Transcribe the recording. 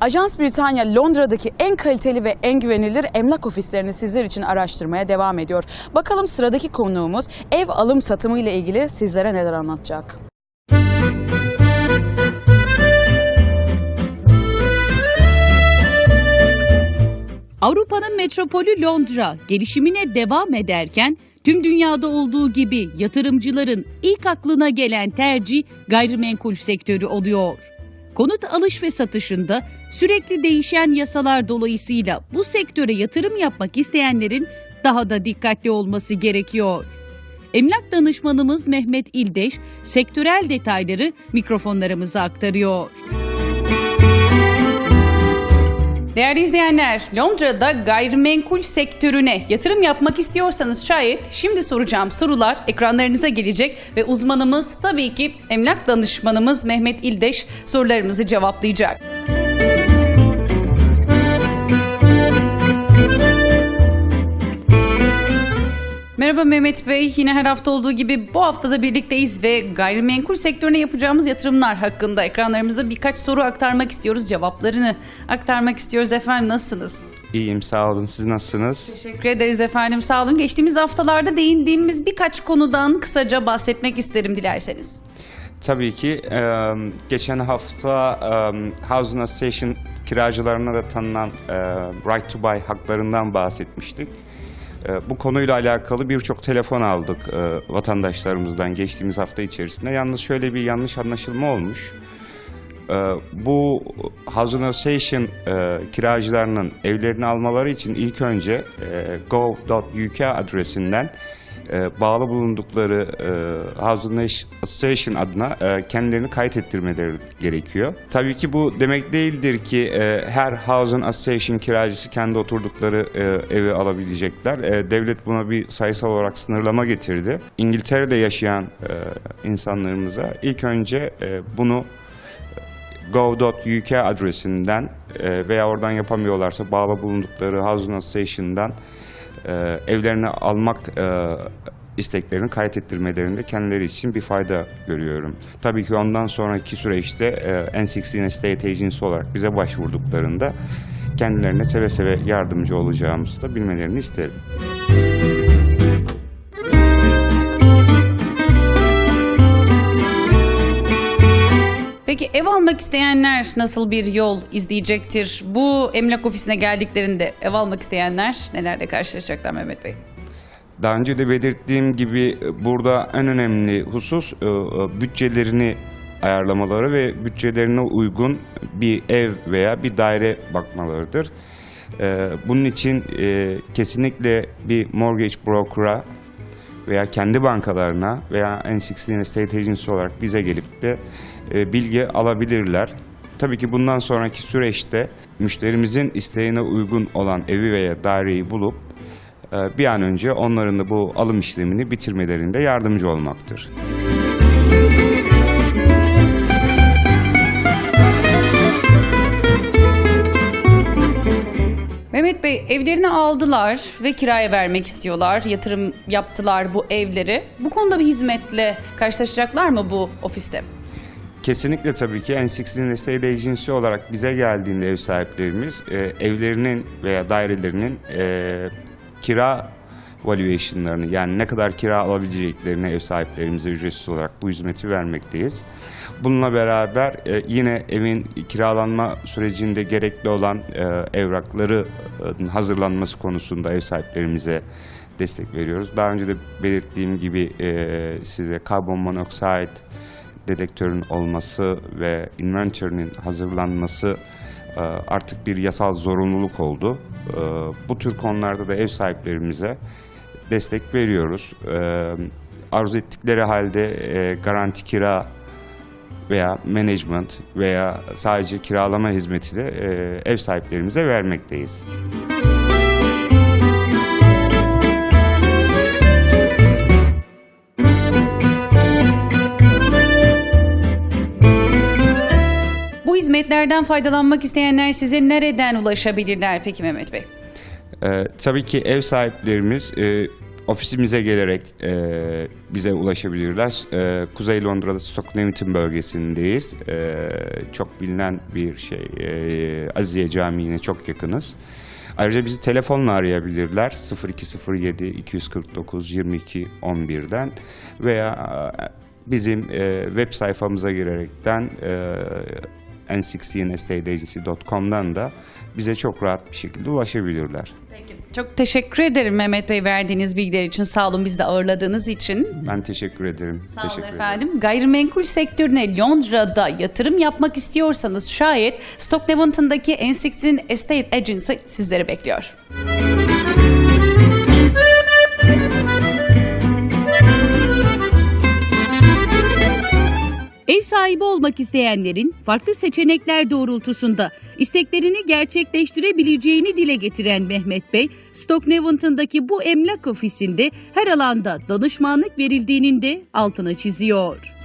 Ajans Britanya Londra'daki en kaliteli ve en güvenilir emlak ofislerini sizler için araştırmaya devam ediyor. Bakalım sıradaki konuğumuz ev alım satımı ile ilgili sizlere neler anlatacak. Avrupa'nın metropolü Londra gelişimine devam ederken tüm dünyada olduğu gibi yatırımcıların ilk aklına gelen tercih gayrimenkul sektörü oluyor. Konut alış ve satışında sürekli değişen yasalar dolayısıyla bu sektöre yatırım yapmak isteyenlerin daha da dikkatli olması gerekiyor. Emlak danışmanımız Mehmet İldeş sektörel detayları mikrofonlarımıza aktarıyor. Değerli izleyenler, Londra'da gayrimenkul sektörüne yatırım yapmak istiyorsanız şayet şimdi soracağım sorular ekranlarınıza gelecek ve uzmanımız tabii ki emlak danışmanımız Mehmet İldeş sorularımızı cevaplayacak. Merhaba Mehmet Bey. Yine her hafta olduğu gibi bu hafta da birlikteyiz ve gayrimenkul sektörüne yapacağımız yatırımlar hakkında ekranlarımıza birkaç soru aktarmak istiyoruz. Cevaplarını aktarmak istiyoruz efendim. Nasılsınız? İyiyim sağ olun. Siz nasılsınız? Teşekkür ederiz efendim. Sağ olun. Geçtiğimiz haftalarda değindiğimiz birkaç konudan kısaca bahsetmek isterim dilerseniz. Tabii ki e, geçen hafta e, Housing Association kiracılarına da tanınan e, Right to Buy haklarından bahsetmiştik. E, bu konuyla alakalı birçok telefon aldık e, vatandaşlarımızdan geçtiğimiz hafta içerisinde. Yalnız şöyle bir yanlış anlaşılma olmuş. E, bu Housing Association e, kiracılarının evlerini almaları için ilk önce e, gov.uk adresinden e, bağlı bulundukları e, Housing Association adına e, kendilerini kayıt ettirmeleri gerekiyor. Tabii ki bu demek değildir ki e, her Housing Association kiracısı kendi oturdukları e, evi alabilecekler. E, devlet buna bir sayısal olarak sınırlama getirdi. İngiltere'de yaşayan e, insanlarımıza ilk önce e, bunu gov.uk adresinden e, veya oradan yapamıyorlarsa bağlı bulundukları Housing Association'dan e, evlerini almak e, isteklerini kayıt ettirmelerinde kendileri için bir fayda görüyorum. Tabii ki ondan sonraki süreçte e, N16 Estate Agency olarak bize başvurduklarında kendilerine seve seve yardımcı olacağımızı da bilmelerini isterim. Peki ev almak isteyenler nasıl bir yol izleyecektir? Bu emlak ofisine geldiklerinde ev almak isteyenler nelerle karşılaşacaklar Mehmet Bey? Daha önce de belirttiğim gibi e, burada en önemli husus e, e, bütçelerini ayarlamaları ve bütçelerine uygun bir ev veya bir daire bakmalarıdır. Bunun için kesinlikle bir mortgage broker'a veya kendi bankalarına veya N16 Estate Agency olarak bize gelip de bilgi alabilirler. Tabii ki bundan sonraki süreçte müşterimizin isteğine uygun olan evi veya daireyi bulup e, bir an önce onların da bu alım işlemini bitirmelerinde yardımcı olmaktır. Mehmet Bey evlerini aldılar ve kiraya vermek istiyorlar. Yatırım yaptılar bu evleri. Bu konuda bir hizmetle karşılaşacaklar mı bu ofiste? Kesinlikle tabii ki N16 Estate Agency olarak bize geldiğinde ev sahiplerimiz e, evlerinin veya dairelerinin e, kira valuation'larını yani ne kadar kira alabileceklerini ev sahiplerimize ücretsiz olarak bu hizmeti vermekteyiz. Bununla beraber e, yine evin kiralanma sürecinde gerekli olan e, evrakları e, hazırlanması konusunda ev sahiplerimize destek veriyoruz. Daha önce de belirttiğim gibi e, size karbon monoksit dedektörün olması ve inventörünün hazırlanması e, artık bir yasal zorunluluk oldu. E, Bu tür konularda da ev sahiplerimize destek veriyoruz. E, Arzu ettikleri halde garanti kira veya management veya sadece kiralama hizmeti de ev sahiplerimize vermekteyiz. Hizmetlerden faydalanmak isteyenler size nereden ulaşabilirler peki Mehmet Bey? Ee, tabii ki ev sahiplerimiz e, ofisimize gelerek e, bize ulaşabilirler. E, Kuzey Londra'da Stocknewington bölgesindeyiz. E, çok bilinen bir şey. E, Aziye Camii'ne çok yakınız. Ayrıca bizi telefonla arayabilirler 0207 249 22 11'den veya e, bizim e, web sayfamıza girerekten e, n16estateagency.com'dan da bize çok rahat bir şekilde ulaşabilirler. Peki. Çok teşekkür ederim Mehmet Bey verdiğiniz bilgiler için. Sağ olun bizi de ağırladığınız için. Ben teşekkür ederim. Sağ teşekkür olun ederim. efendim. Gayrimenkul sektörüne Londra'da yatırım yapmak istiyorsanız şayet Stockleventon'daki N16 Estate Agency sizleri bekliyor. Ev sahibi olmak isteyenlerin farklı seçenekler doğrultusunda isteklerini gerçekleştirebileceğini dile getiren Mehmet Bey, Stocknevington'daki bu emlak ofisinde her alanda danışmanlık verildiğinin de altına çiziyor.